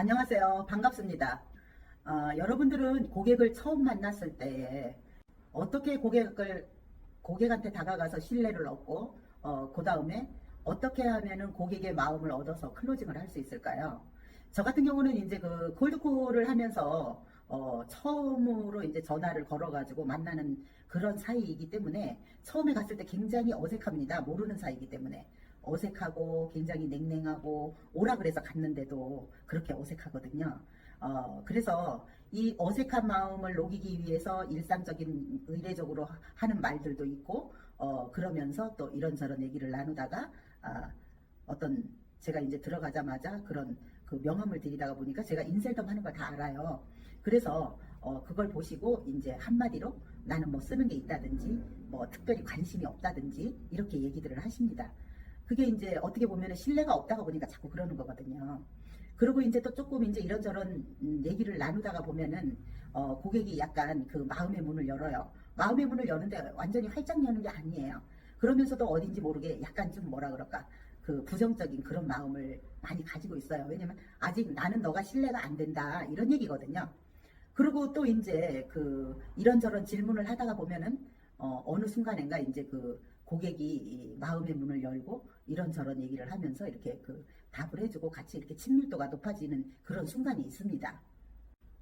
안녕하세요. 반갑습니다. 어, 여러분들은 고객을 처음 만났을 때 어떻게 고객을 고객한테 다가가서 신뢰를 얻고 어, 그 다음에 어떻게 하면은 고객의 마음을 얻어서 클로징을 할 수 있을까요? 저 같은 경우는 이제 그 콜드콜을 하면서 어, 처음으로 이제 전화를 걸어가지고 만나는 그런 사이이기 때문에 처음에 갔을 때 굉장히 어색합니다. 모르는 사이이기 때문에. 어색하고 굉장히 냉랭하고 오라 그래서 갔는데도 그렇게 어색하거든요. 어, 그래서 이 어색한 마음을 녹이기 위해서 일상적인 의례적으로 하- 하는 말들도 있고 어, 그러면서 또 이런저런 얘기를 나누다가 아, 어떤 제가 이제 들어가자마자 그런 그 명함을 드리다가 보니까 제가 인셀덤 하는 걸 다 알아요. 그래서 어, 그걸 보시고 이제 한마디로 나는 뭐 쓰는 게 있다든지 뭐 특별히 관심이 없다든지 이렇게 얘기들을 하십니다. 그게 이제 어떻게 보면 신뢰가 없다가 보니까 자꾸 그러는 거거든요. 그리고 이제 또 조금 이제 이런저런 음, 얘기를 나누다가 보면은 어, 고객이 약간 그 마음의 문을 열어요. 마음의 문을 여는데 완전히 활짝 여는 게 아니에요. 그러면서도 어딘지 모르게 약간 좀 뭐라 그럴까 그 부정적인 그런 마음을 많이 가지고 있어요. 왜냐면 아직 나는 너가 신뢰가 안 된다 이런 얘기거든요. 그리고 또 이제 그 이런저런 질문을 하다가 보면은 어, 어느 순간인가 이제 그 고객이 이 마음의 문을 열고 이런저런 얘기를 하면서 이렇게 그 답을 해주고 같이 이렇게 친밀도가 높아지는 그런 순간이 있습니다.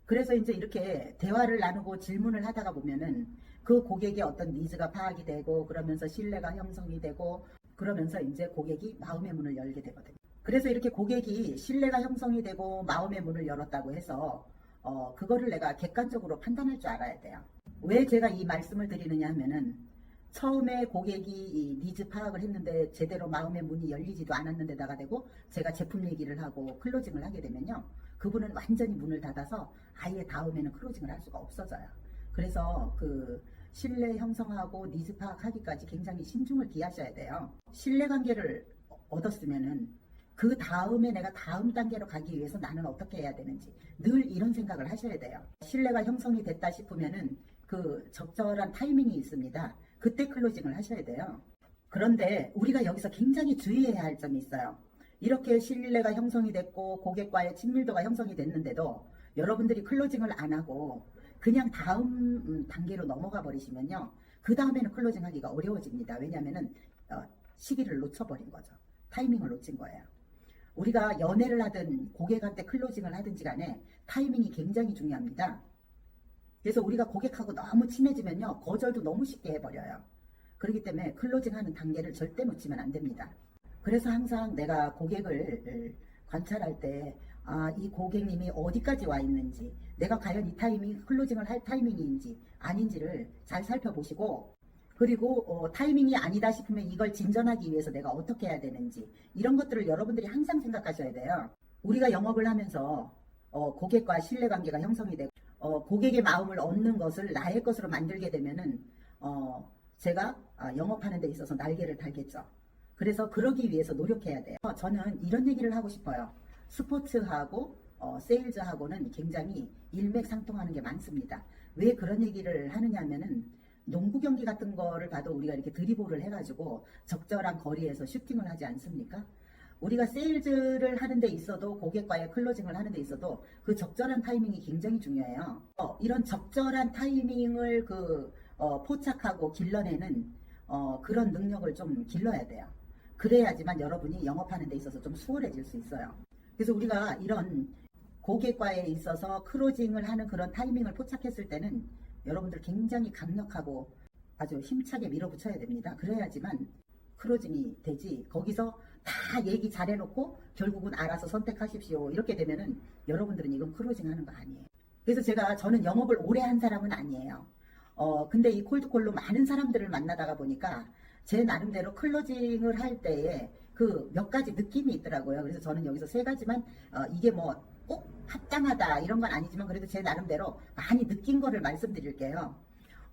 그래서 이제 이렇게 대화를 나누고 질문을 하다가 보면은 그 고객의 어떤 니즈가 파악이 되고 그러면서 신뢰가 형성이 되고 그러면서 이제 고객이 마음의 문을 열게 되거든요. 그래서 이렇게 고객이 신뢰가 형성이 되고 마음의 문을 열었다고 해서 어, 그거를 내가 객관적으로 판단할 줄 알아야 돼요. 왜 제가 이 말씀을 드리느냐 하면은 처음에 고객이 이 니즈 파악을 했는데 제대로 마음의 문이 열리지도 않았는데다가 되고 제가 제품 얘기를 하고 클로징을 하게 되면요. 그분은 완전히 문을 닫아서 아예 다음에는 클로징을 할 수가 없어져요. 그래서 그 신뢰 형성하고 니즈 파악하기까지 굉장히 신중을 기하셔야 돼요. 신뢰 관계를 얻었으면은 그 다음에 내가 다음 단계로 가기 위해서 나는 어떻게 해야 되는지 늘 이런 생각을 하셔야 돼요. 신뢰가 형성이 됐다 싶으면은 그 적절한 타이밍이 있습니다. 그때 클로징을 하셔야 돼요. 그런데 우리가 여기서 굉장히 주의해야 할 점이 있어요. 이렇게 신뢰가 형성이 됐고 고객과의 친밀도가 형성이 됐는데도 여러분들이 클로징을 안 하고 그냥 다음 음, 단계로 넘어가 버리시면요. 그 다음에는 클로징 하기가 어려워집니다. 왜냐하면은 어, 시기를 놓쳐버린 거죠. 타이밍을 놓친 거예요. 우리가 연애를 하든 고객한테 클로징을 하든지 간에 타이밍이 굉장히 중요합니다. 그래서 우리가 고객하고 너무 친해지면요. 거절도 너무 쉽게 해버려요. 그렇기 때문에 클로징하는 단계를 절대 놓치면 안 됩니다. 그래서 항상 내가 고객을 관찰할 때, 아, 이 고객님이 어디까지 와 있는지, 내가 과연 이 타이밍, 클로징을 할 타이밍인지 아닌지를 잘 살펴보시고, 그리고 어, 타이밍이 아니다 싶으면 이걸 진전하기 위해서 내가 어떻게 해야 되는지, 이런 것들을 여러분들이 항상 생각하셔야 돼요. 우리가 영업을 하면서 어, 고객과 신뢰관계가 형성이 되고, 어, 고객의 마음을 얻는 것을 나의 것으로 만들게 되면은, 어, 제가 아, 영업하는 데 있어서 날개를 달겠죠. 그래서 그러기 위해서 노력해야 돼요. 어, 저는 이런 얘기를 하고 싶어요. 스포츠하고 어, 세일즈하고는 굉장히 일맥상통하는 게 많습니다. 왜 그런 얘기를 하느냐 하면은 농구 경기 같은 거를 봐도 우리가 이렇게 드리블을 해가지고 적절한 거리에서 슈팅을 하지 않습니까? 우리가 세일즈를 하는 데 있어도 고객과의 클로징을 하는 데 있어도 그 적절한 타이밍이 굉장히 중요해요. 어, 이런 적절한 타이밍을 그 어, 포착하고 길러내는 어, 그런 능력을 좀 길러야 돼요. 그래야지만 여러분이 영업하는 데 있어서 좀 수월해질 수 있어요. 그래서 우리가 이런 고객과에 있어서 클로징을 하는 그런 타이밍을 포착했을 때는 여러분들 굉장히 강력하고 아주 힘차게 밀어붙여야 됩니다. 그래야지만 클로징이 되지. 거기서 다 얘기 잘 해놓고 결국은 알아서 선택하십시오. 이렇게 되면은 여러분들은 이건 클로징 하는 거 아니에요. 그래서 제가 저는 영업을 오래 한 사람은 아니에요. 어, 근데 이 콜드콜로 많은 사람들을 만나다가 보니까 제 나름대로 클로징을 할 때에 그 몇 가지 느낌이 있더라고요. 그래서 저는 여기서 세 가지만 어, 이게 뭐꼭 합당하다 이런 건 아니지만 그래도 제 나름대로 많이 느낀 거를 말씀드릴게요.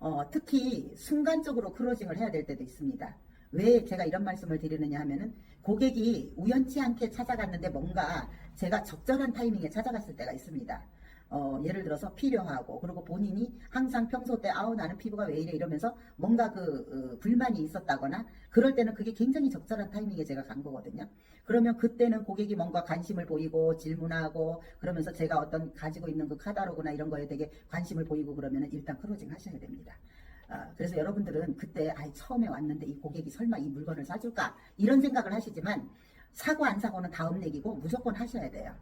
어, 특히 순간적으로 클로징을 해야 될 때도 있습니다. 왜 제가 이런 말씀을 드리느냐 하면은 고객이 우연치 않게 찾아갔는데 뭔가 제가 적절한 타이밍에 찾아갔을 때가 있습니다. 어, 예를 들어서 필요하고 그리고 본인이 항상 평소 때 아우 나는 피부가 왜 이래 이러면서 뭔가 그 어, 불만이 있었다거나 그럴 때는 그게 굉장히 적절한 타이밍에 제가 간 거거든요. 그러면 그때는 고객이 뭔가 관심을 보이고 질문하고 그러면서 제가 어떤 가지고 있는 그 카다로그나 이런 거에 되게 관심을 보이고 그러면은 일단 클로징 하셔야 됩니다. 아, 그래서 여러분들은 그때 아이 처음에 왔는데 이 고객이 설마 이 물건을 사줄까 이런 생각을 하시지만 사고 안 사고는 다음 얘기고 무조건 하셔야 돼요.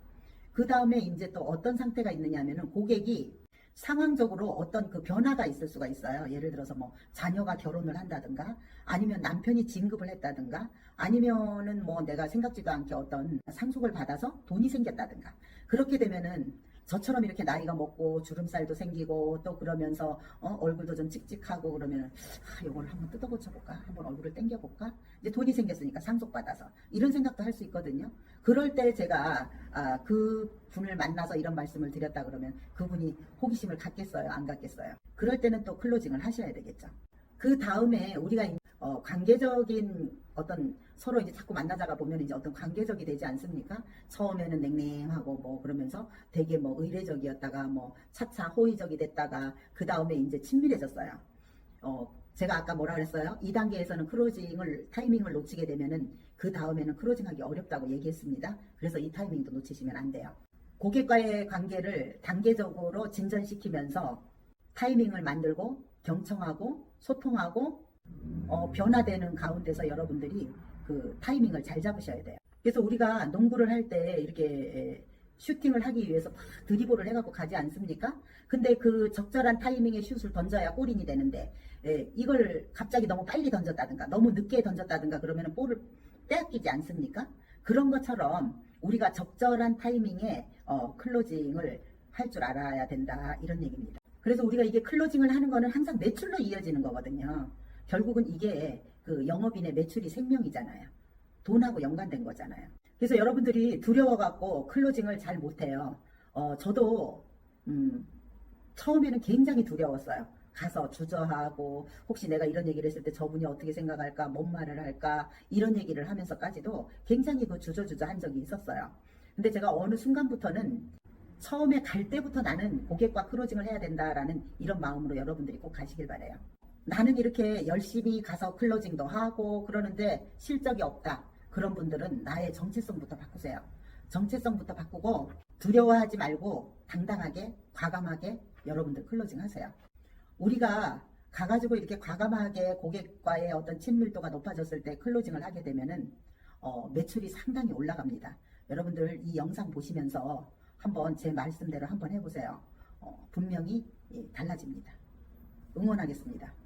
그 다음에 이제 또 어떤 상태가 있느냐면은 고객이 상황적으로 어떤 그 변화가 있을 수가 있어요. 예를 들어서 뭐 자녀가 결혼을 한다든가 아니면 남편이 진급을 했다든가 아니면은 뭐 내가 생각지도 않게 어떤 상속을 받아서 돈이 생겼다든가 그렇게 되면은 저처럼 이렇게 나이가 먹고 주름살도 생기고 또 그러면서 어, 얼굴도 좀 찍찍하고 그러면 아, 이걸 한번 뜯어고쳐 볼까? 한번 얼굴을 당겨 볼까? 이제 돈이 생겼으니까 상속 받아서 이런 생각도 할 수 있거든요. 그럴 때 제가 아, 그 분을 만나서 이런 말씀을 드렸다 그러면 그분이 호기심을 갖겠어요, 안 갖겠어요? 그럴 때는 또 클로징을 하셔야 되겠죠. 그 다음에 우리가 이- 어, 관계적인 어떤 서로 이제 자꾸 만나다가 보면 이제 어떤 관계적이 되지 않습니까? 처음에는 냉랭하고 뭐 그러면서 되게 뭐 의례적이었다가 뭐 차차 호의적이 됐다가 그 다음에 이제 친밀해졌어요. 어, 제가 아까 뭐라 그랬어요? 2단계에서는 크로징을 타이밍을 놓치게 되면은 그 다음에는 크로징하기 어렵다고 얘기했습니다. 그래서 이 타이밍도 놓치시면 안 돼요. 고객과의 관계를 단계적으로 진전시키면서 타이밍을 만들고 경청하고 소통하고 어, 변화되는 가운데서 여러분들이 그 타이밍을 잘 잡으셔야 돼요. 그래서 우리가 농구를 할 때 이렇게 슈팅을 하기 위해서 막 드리블을 해갖고 가지 않습니까? 근데 그 적절한 타이밍에 슛을 던져야 골인이 되는데 예, 이걸 갑자기 너무 빨리 던졌다든가 너무 늦게 던졌다든가 그러면 볼을 빼앗기지 않습니까? 그런 것처럼 우리가 적절한 타이밍에 어, 클로징을 할 줄 알아야 된다 이런 얘기입니다. 그래서 우리가 이게 클로징을 하는 거는 항상 매출로 이어지는 거거든요. 결국은 이게 그 영업인의 매출이 생명이잖아요. 돈하고 연관된 거잖아요. 그래서 여러분들이 두려워갖고 클로징을 잘 못해요. 어, 저도 음, 처음에는 굉장히 두려웠어요. 가서 주저하고 혹시 내가 이런 얘기를 했을 때 저분이 어떻게 생각할까, 뭔 말을 할까 이런 얘기를 하면서까지도 굉장히 그 주저주저 한 적이 있었어요. 근데 제가 어느 순간부터는 처음에 갈 때부터 나는 고객과 크로징을 해야 된다라는 이런 마음으로 여러분들이 꼭 가시길 바래요. 나는 이렇게 열심히 가서 클로징도 하고 그러는데 실적이 없다. 그런 분들은 나의 정체성부터 바꾸세요. 정체성부터 바꾸고 두려워하지 말고 당당하게 과감하게 여러분들 클로징 하세요. 우리가 가가지고 이렇게 과감하게 고객과의 어떤 친밀도가 높아졌을 때 클로징을 하게 되면은 어, 매출이 상당히 올라갑니다. 여러분들 이 영상 보시면서 한번 제 말씀대로 한번 해보세요. 어, 분명히 예, 달라집니다. 응원하겠습니다.